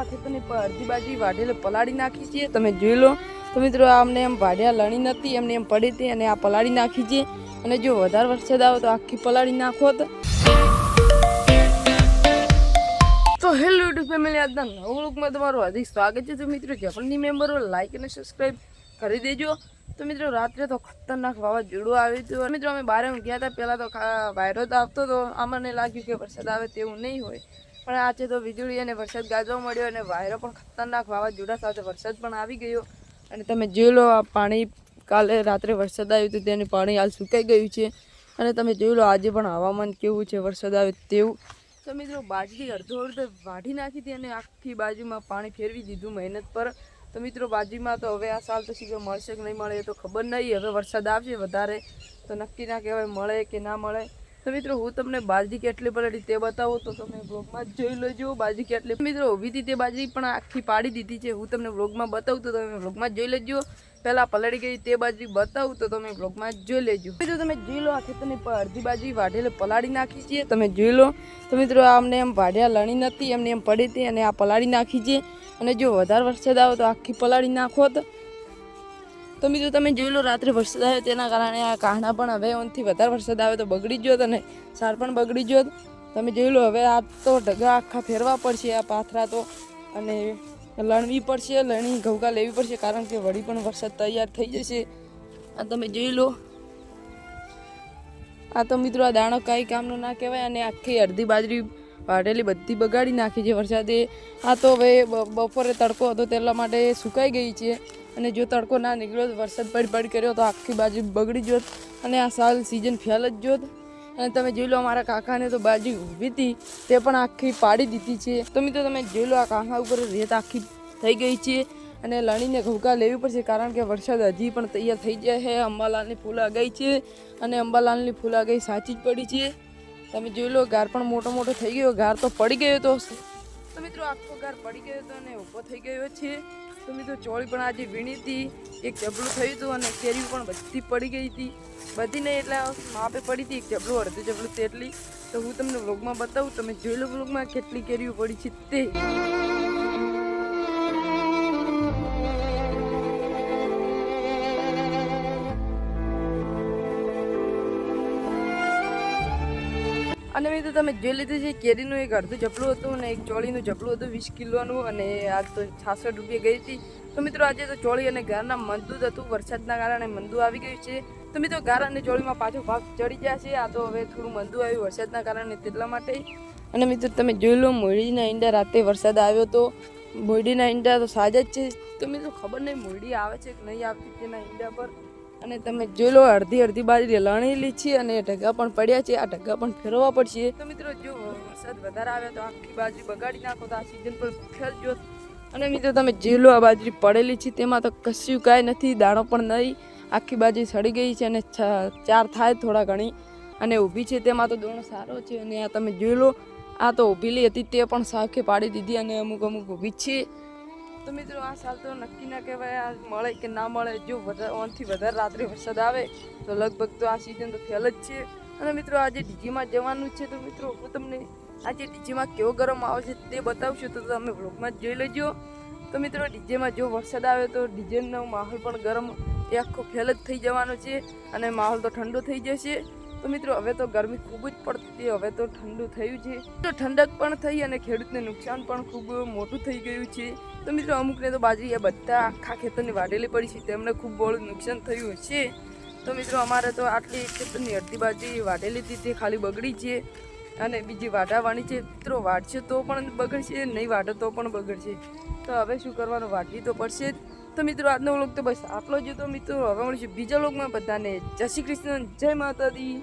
આ ખેતરની અડધી બાજુ વાઢેલે પલાળી નાખી છે. તમે જોઈ લો. તો મિત્રો, આ અમને એમ વાઢ્યા લણી નથી, એમને એમ પડી હતી અને આ પલાળી નાખી છે. અને જો વધારે વરસાદ આવે તો આખી પલાળી નાખો તો. તો હેલો યુટ્યુબ ફેમિલી, આજના નવું લોકમાં તમારું હાર્દિક સ્વાગત છે. તો મિત્રો જપનની મેમ્બરો લાઈક અને સબસ્ક્રાઈબ કરી દેજો. તો મિત્રો, રાત્રે તો ખતરનાક વાવાઝોડું આવ્યું હતું. મિત્રો, અમે બારે ગયા હતા. પહેલાં તો વાયરો તો આવતો હતો અમને લાગ્યું કે વરસાદ આવે તેવું નહીં હોય. પણ આજે તો વીજળી અને વરસાદ ગાજવા મળ્યો અને વાયરો પણ ખતરનાક વાવાઝોડા સાથે વરસાદ પણ આવી ગયો. અને તમે જોઈ લો આ પાણી કાલે રાત્રે વરસાદ આવ્યું તો તેનું પાણી હાલ સુકાઈ ગયું છે. અને તમે જોઈ લો આજે પણ હવામાન કેવું છે, વરસાદ આવે તેવું. તો મિત્રો બાજરી અડધો અડધો વાઢી નાખી હતી અને આખી બાજુમાં પાણી ફેરવી દીધું મહેનત પર. તો મિત્રો બાજુમાં તો હવે આ સાલ તો શીખર મળશે કે નહીં મળે એ તો ખબર નહીં, હવે વરસાદ આવશે વધારે. તો નક્કી ના કહેવાય મળે કે ના મળે. તો મિત્રો, હું તમને બાજરી કેટલી પલળી તે બતાવું તો તમે વ્લોગમાં જ જોઈ લેજો. બાજરી કેટલી મિત્રો ઊભી હતી તે બાજરી પણ આખી પાડી દીધી છે. હું તમને વ્લોગમાં બતાવું તો તમે વ્લોગમાં જ જોઈ લેજો. પહેલાં પલળી ગઈ તે બાજરી બતાવું તો તમે વ્લોગમાં જ જોઈ લેજો. મિત્રો, તમે જોઈ લો આ ખેતરની અડધી બાજરી વાઢેલે પલાળી નાખી છે. તમે જોઈ લો. તો મિત્રો, આમને એમ વાઢ્યા લણી નથી, એમને એમ પડી હતી અને આ પલાળી નાખી છે. અને જો વધારે વરસાદ આવે તો આખી પલાળી નાખો તો તો મિત્રો તમે જોઈ લો રાત્રે વરસાદ આવ્યો તેના કારણે આ કાણા પણ હવે ઓનથી વધારે વરસાદ આવે તો બગડી જ અને સાર પણ બગડી જ્યોત તમે જોઈ લો હવે આ તો ઢગા આખા ફેરવા પડશે આ પાથરા તો અને લણવી પડશે લણી ઘઉકા લેવી પડશે કારણ કે વળી પણ વરસાદ તૈયાર થઈ જશે. આ તમે જોઈ લો. આ તો મિત્રો આ દાણો કાંઈ કામનો ના કહેવાય અને આખી અડધી બાજરી વાઢેલી બધી બગાડી નાખી છે વરસાદે. આ તો હવે બપોરે તડકો હતો તેટલા માટે સુકાઈ ગઈ છે. અને જો તડકો ના નીકળ્યો તો વરસાદ પડી પડ કર્યો તો આખી બાજુ બગડી જોત અને આ સાલ સિઝન ફેલ જ જોત અને તમે જોઈ લો અમારા કાકાને તો બાજુ ઊભી હતી. તે પણ આખી પાડી દીધી છે. તો મિત્રો તમે જોઈ લો આ કાકા ઉપર રેત આખી થઈ ગઈ છે. અને લણીને ઘઉકા લેવી પડશે કારણ કે વરસાદ હજી પણ તૈયાર થઈ જાય છે. અંબાલાલની ફૂલ આગાઈ છે અને અંબાલાલની ફૂલ આગાઈ સાચી જ પડી છે. તમે જોઈ લો ગાર પણ મોટો મોટો થઈ ગયો. ગાર તો પડી ગયો તો. તો મિત્રો આખો ગાર પડી ગયો હતો અને ઊભો થઈ ગયો છે. તો મિત્રો ચોળી પણ આજે વીણી હતી, એક જબલું થયું હતું અને કેરી પણ બધી પડી ગઈ હતી. બધી નહીં એટલે માપે પડી હતી, એક જબલું અડધું જબલું તેટલી. તો હું તમને વ્લોગમાં બતાવું, તમે જોઈ લો વ્લોગમાં કેટલી કેરીઓ પડી છે તે. અને મિત્રો તમે જોઈ લીધું છે, કેરીનું એક અડધું જપલું હતું અને એક ચોળીનું જપલું હતું, વીસ કિલોનું અને આજ તો છાસઠ રૂપિયા ગઈ હતી. તો મિત્રો આજે તો ચોળી અને ગારના મંદુ જ હતું, વરસાદના કારણે મંદુ આવી ગયું છે. તો મિત્રો ગાર અને ચોળીમાં પાછો ભાગ ચડી ગયા છે, આ તો હવે થોડું મંદુ આવ્યું વરસાદના કારણે તેટલા માટે. અને મિત્રો તમે જોઈ લો મોયડીના ઈંડા રાતે વરસાદ આવ્યો તો, મોરડીના ઈંડા તો સાજા જ છે. તો મિત્રો ખબર નહીં મોયડી આવે છે કે નહીં આવતી તેના ઈંડા પર? અને તમે જોઈ લો અડધી અડધી બાજરી લણેલી છે અને ઢગા પણ પડ્યા છે. આ ઢગા પણ ફેરવવા પડશે. તો મિત્રો જો વરસાદ વધારે આવે તો આખી બાજરી બગાડી નાખો તો આ સિઝન પર ફેરજો અને મિત્રો તમે જોઈ લો આ બાજરી પડેલી છે. તેમાં તો કશું કાંઈ નથી દાણો પણ નહીં. આખી બાજરી સડી ગઈ છે અને ચાર થાય થોડા ઘણી. અને ઊભી છે તેમાં તો દોણો સારો છે. અને આ તમે જોઈ લો આ તો ઊભીલી હતી તે પણ સાખે પાડી દીધી અને અમુક અમુક ઊભી છે. તો મિત્રો આ સાલ તો નક્કી ના કહેવાય. આ મળે કે ના મળે, જો વધારે ઓનથી વધારે રાત્રે વરસાદ આવે, તો લગભગ તો આ સિઝન તો ફેલ જ છે. અને મિત્રો આજે ડીજીમાં જવાનું છે તો મિત્રો હું તમને આજે ડીજીમાં કેવો ગરમ આવે છે તે બતાવશું. તો તમે વ્લોગમાં જ જોઈ લેજો. તો મિત્રો ડીજેમાં જો વરસાદ આવે તો ડીજેનો માહોલ પણ ગરમ, એ આખો ફેલ જ થઈ જવાનો છે. અને માહોલ તો ઠંડો થઈ જશે. તો મિત્રો, હવે તો ગરમી ખૂબ જ પડતી, હવે તો ઠંડુ થયું છે. તો ઠંડક પણ થઈ અને ખેડૂતને નુકસાન પણ ખૂબ મોટું થઈ ગયું છે. તો મિત્રો, અમુકને તો બાજરી એ બધા આખા ખેતરની વાઢેલી પડી છે. તેમને ખૂબ બહુ નુકસાન થયું છે તો મિત્રો, અમારે તો આટલી ખેતરની અડધી બાજરી વાઢેલી હતી, તે ખાલી બગડી છે અને બીજી વાઢાવાની છે. મિત્રો, વાઢશે તો પણ બગડશે, નહીં વાઢે તો પણ બગડશે. તો હવે શું કરવાનું? વાઢવી તો પડશે જ. તો મિત્રો, આજનો વ્લોગ તો બસ આટલો જ હતો. મિત્રો, હવે મળીશું બીજા વ્લોગમાં બધાને જય શ્રી કૃષ્ણ, જય માતાજી.